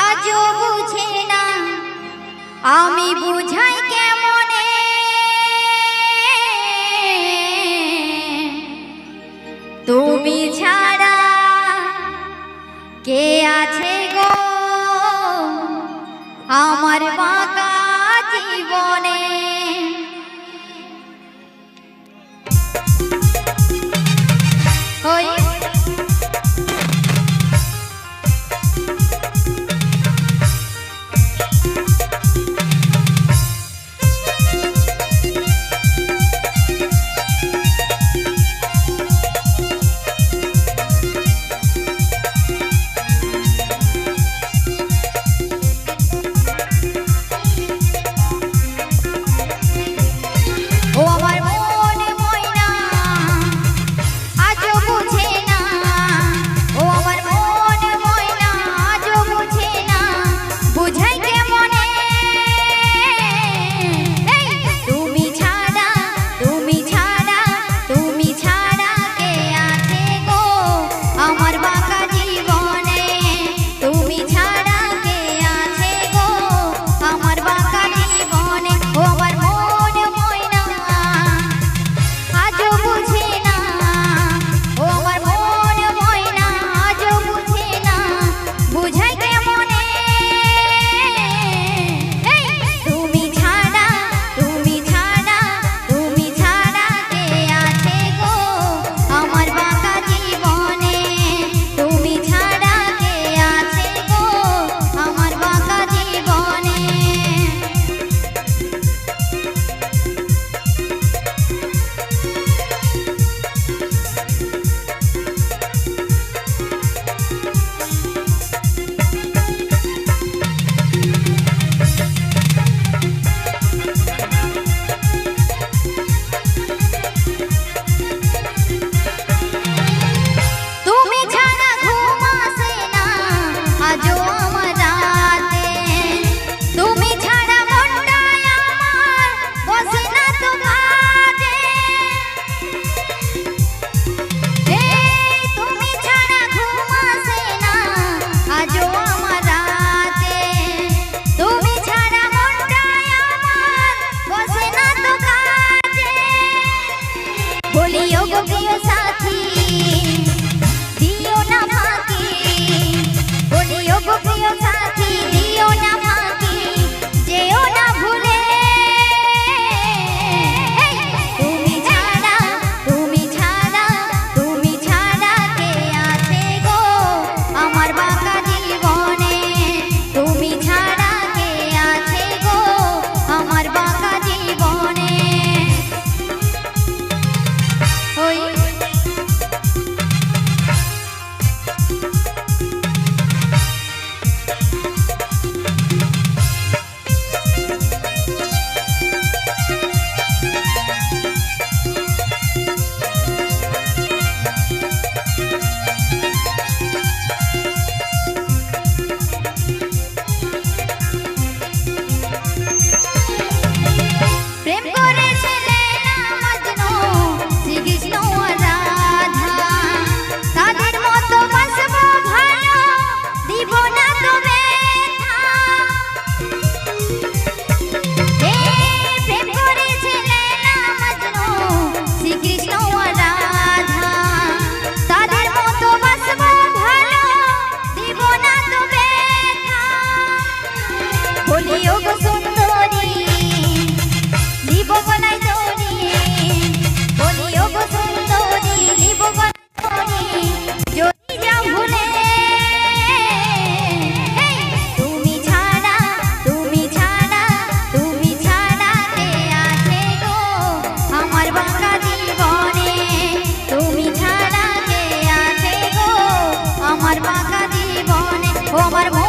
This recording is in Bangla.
আজও বুঝে না আমি বুঝাই কেমনে? তুমি ছাড়া কে আছে গো? আমার বাঁকা জীবনে Julio. ও আমার